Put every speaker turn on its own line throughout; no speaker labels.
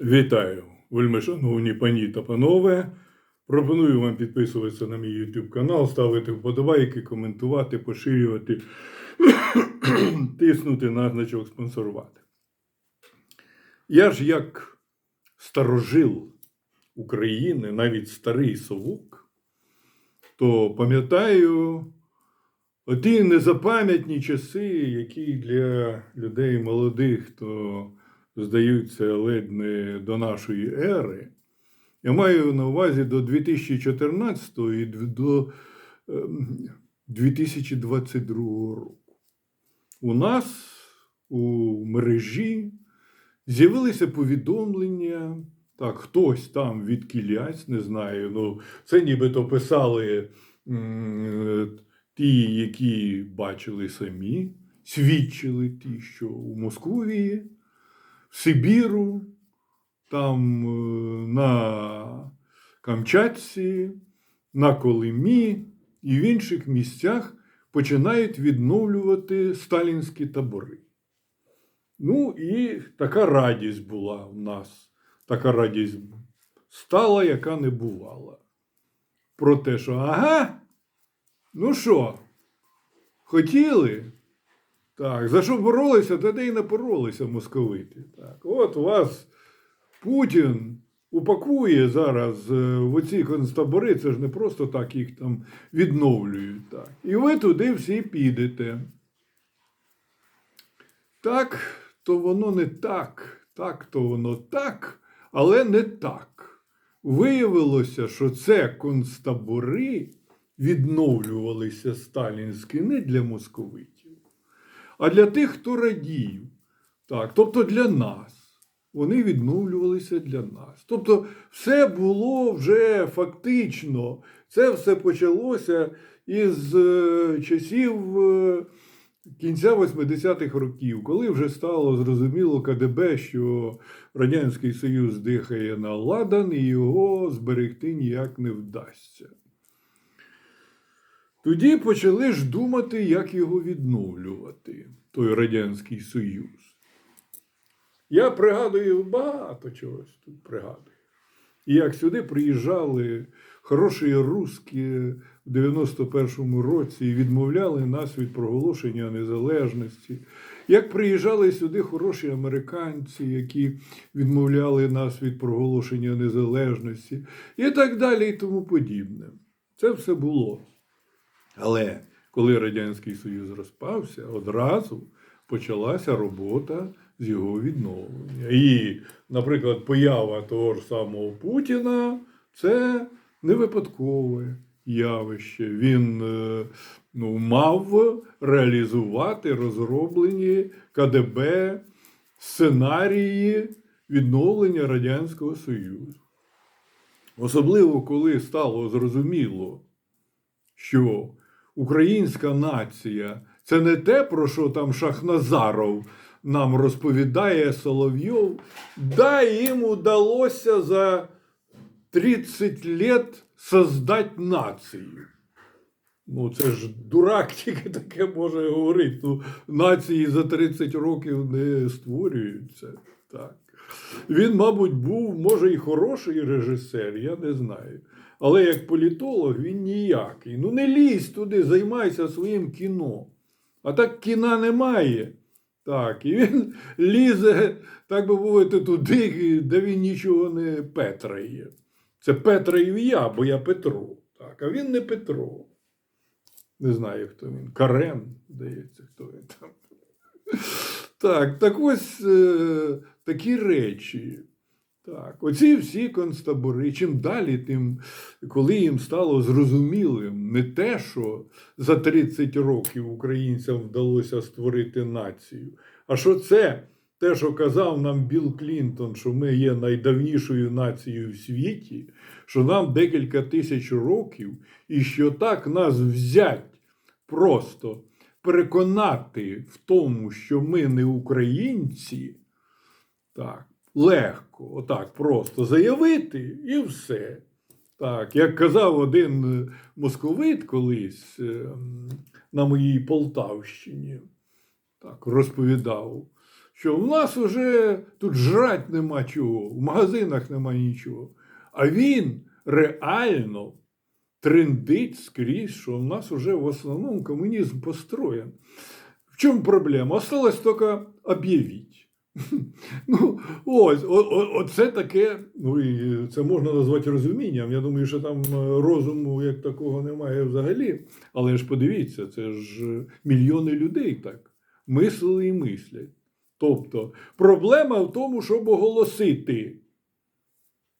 Вітаю, вельмишановні пані та панове. Пропоную вам підписуватися на мій YouTube канал, ставити вподобайки, коментувати, поширювати, тиснути на значок спонсорувати. Я ж як старожил України, навіть старий совок, то пам'ятаю оті незапам'ятні часи, які для людей молодих, то здаються ледь не до нашої ери. Я маю на увазі до 2014 і до ем, 2022 року. У нас у мережі з'явилися повідомлення. Так, хтось там від кілясь, не знаю. Ну, це нібито писали м, ті, які бачили самі, свідчили ті, що у Московії, в Сибіру, там е, на Камчатці, на Колимі і в інших місцях починають відновлювати сталінські табори. Ну і така радість була в нас, така радість стала, яка не бувала. Про те, що ага, ну що, хотіли? Так, за що боролися, тоді і не боролися московити. Так, от вас Путін упакує зараз е, в оці концтабори, це ж не просто так їх там відновлюють. Так. І ви туди всі підете. Так, то воно не так, так, то воно так, але не так. Виявилося, що це концтабори відновлювалися сталінські не для московитів, а для тих, хто радів. Так, тобто для нас. Вони відновлювалися для нас. Тобто, все було вже фактично, це все почалося із е, часів е, кінця 80-х років, коли вже стало зрозуміло КДБ, що Радянський Союз дихає на ладан і його зберегти ніяк не вдасться. Тоді почали ж думати, як його відновлювати, той Радянський Союз. Я пригадую багато чогось тут пригадую. І як сюди приїжджали хороші русські в 91-му році і відмовляли нас від проголошення незалежності. Як приїжджали сюди хороші американці, які відмовляли нас від проголошення незалежності, і так далі, і тому подібне. Це все було. Але коли Радянський Союз розпався, одразу почалася робота з його відновлення. І, наприклад, поява того ж самого Путіна це не випадкове явище. Він е, ну, мав реалізувати розроблені КДБ сценарії відновлення Радянського Союзу. Особливо, коли стало зрозуміло, що українська нація це не те, про що там Шахназаров нам розповідає Соловйов, да, їм удалося за 30 лет создать націю. Ну, це ж дурак тільки таке може говорити. Ну, нації за 30 років не створюються. Так. Він, мабуть, був, може, і хороший режисер, я не знаю. Але як політолог він ніякий. Ну не лізь туди, займайся своїм кіно. А так кіна немає. Так, і він лізе, так би мовити, туди, де він нічого не петрає. Це Петраїв я, бо я Петро. Так, а він не Петро. Не знаю, хто він. Карен, здається, хто він там. Так, так ось е, такі речі. Так, оці всі концтабори. Чим далі, тим, коли їм стало зрозумілим не те, що за 30 років українцям вдалося створити націю, а що це те, що казав нам Білл Клінтон, що ми є найдавнішою нацією в світі, що нам декілька тисяч років, і що так нас взять просто переконати в тому, що ми не українці. Так, легко, отак просто заявити і все. Так, як казав один е, московит колись е, на моїй Полтавщині, так, розповідав, що в нас уже тут жрать нема чого, в магазинах нема нічого. А він реально трендить скрізь, що в нас уже в основному комунізм построєн. В чому проблема? Осталось тільки об'явити. Ну, ось, о, о, оце таке, ну і це можна назвати розумінням. Я думаю, що там е, розуму як такого немає взагалі. Але ж подивіться, це ж е, мільйони людей так мислили і мислять. Тобто проблема в тому, щоб оголосити.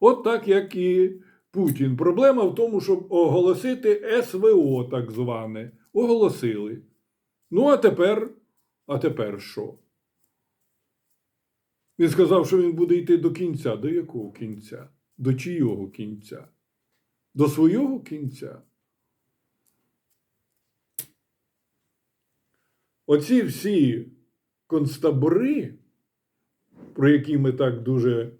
От так, як і Путін. Проблема в тому, щоб оголосити СВО, так зване. Оголосили. Ну, а тепер, а тепер що? Він сказав, що він буде йти до кінця. До якого кінця? До чийого кінця? До свого кінця? Оці всі концтабори, про які ми так дуже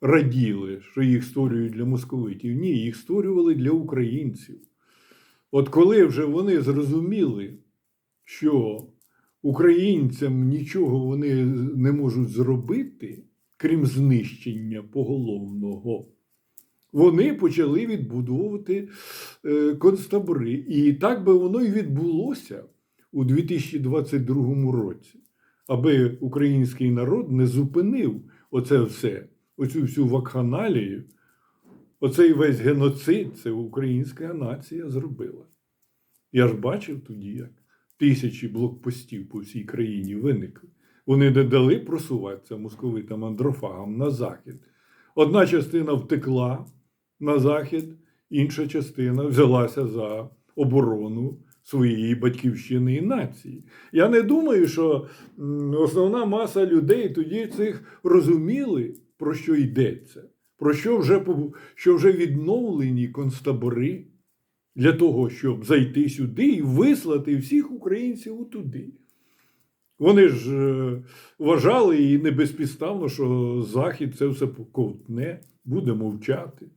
раділи, що їх створюють для московитів, ні, їх створювали для українців. От коли вже вони зрозуміли, що українцям нічого вони не можуть зробити, крім знищення поголовного, вони почали відбудовувати е, концтабори. І так би воно і відбулося у 2022 році, аби український народ не зупинив оце все, оцю всю вакханалію, оцей весь геноцид, це українська нація зробила. Я ж бачив тоді, як тисячі блокпостів по всій країні виникли. Вони не дали просуватися московитам андрофагам на захід. Одна частина втекла на захід, інша частина взялася за оборону своєї батьківщини і нації. Я не думаю, що основна маса людей тоді цих розуміли, про що йдеться, про що вже, що вже відновлені концтабори для того, щоб зайти сюди і вислати всіх українців туди. Вони ж е, вважали і не безпідставно, що Захід це все ковтне, буде мовчати.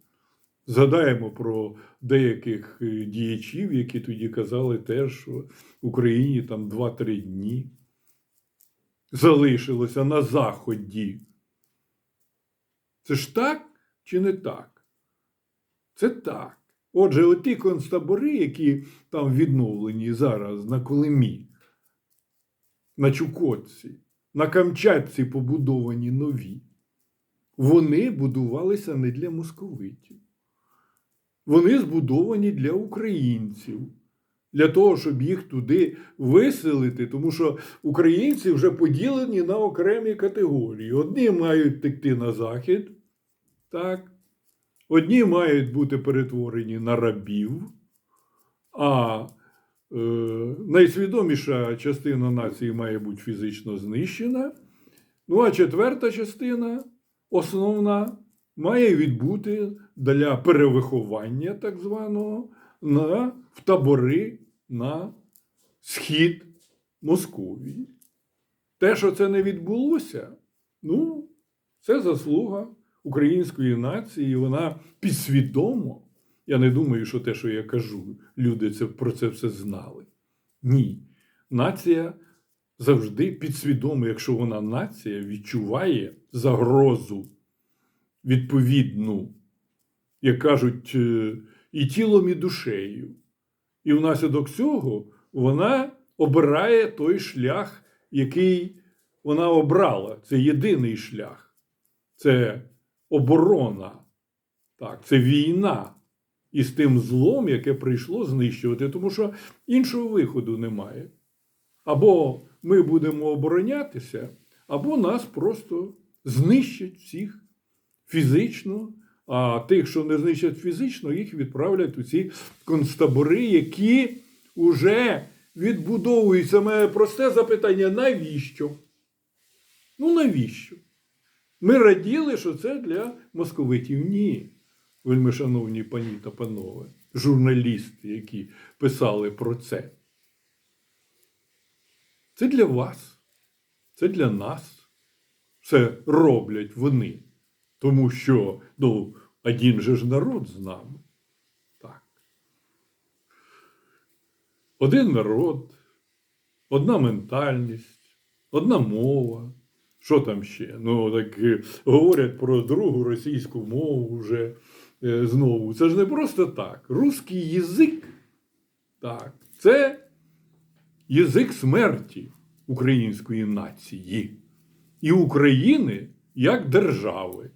Згадаємо про деяких е, діячів, які тоді казали теж, що Україні там 2-3 дні залишилося на Заході. Це ж так чи не так? Це так. Отже, оті концтабори, які там відновлені зараз на Колимі, на Чукотці, на Камчатці побудовані нові, вони будувалися не для московитів. Вони збудовані для українців, для того, щоб їх туди виселити, тому що українці вже поділені на окремі категорії. Одні мають текти на захід, так, одні мають бути перетворені на рабів, а е, найсвідоміша частина нації має бути фізично знищена. Ну а четверта частина, основна, має відбути для перевиховання так званого на, в табори на схід Московії. Те, що це не відбулося, ну, це заслуга української нації, вона підсвідомо. Я не думаю, що те, що я кажу, люди це, про це все знали. Ні. Нація завжди підсвідомо, якщо вона нація, відчуває загрозу відповідну, як кажуть, е, і тілом, і душею. І внаслідок цього вона обирає той шлях, який вона обрала. Це єдиний шлях. Це оборона. Так, це війна із тим злом, яке прийшло знищувати, тому що іншого виходу немає. Або ми будемо оборонятися, або нас просто знищать всіх фізично, а тих, що не знищать фізично, їх відправлять у ці концтабори, які вже відбудовуються. Моє просте запитання: навіщо? Ну навіщо? Ми раділи, що це для московитів. Ні, вельми шановні пані та панове, журналісти, які писали про це. Це для вас, це для нас. Це роблять вони. Тому що ну, один же ж народ з нами. Так. Один народ, одна ментальність, одна мова. Що там ще? Ну, так е, говорять про другу російську мову вже е, знову. Це ж не просто так. Руський язик, так, це язик смерті української нації і України як держави.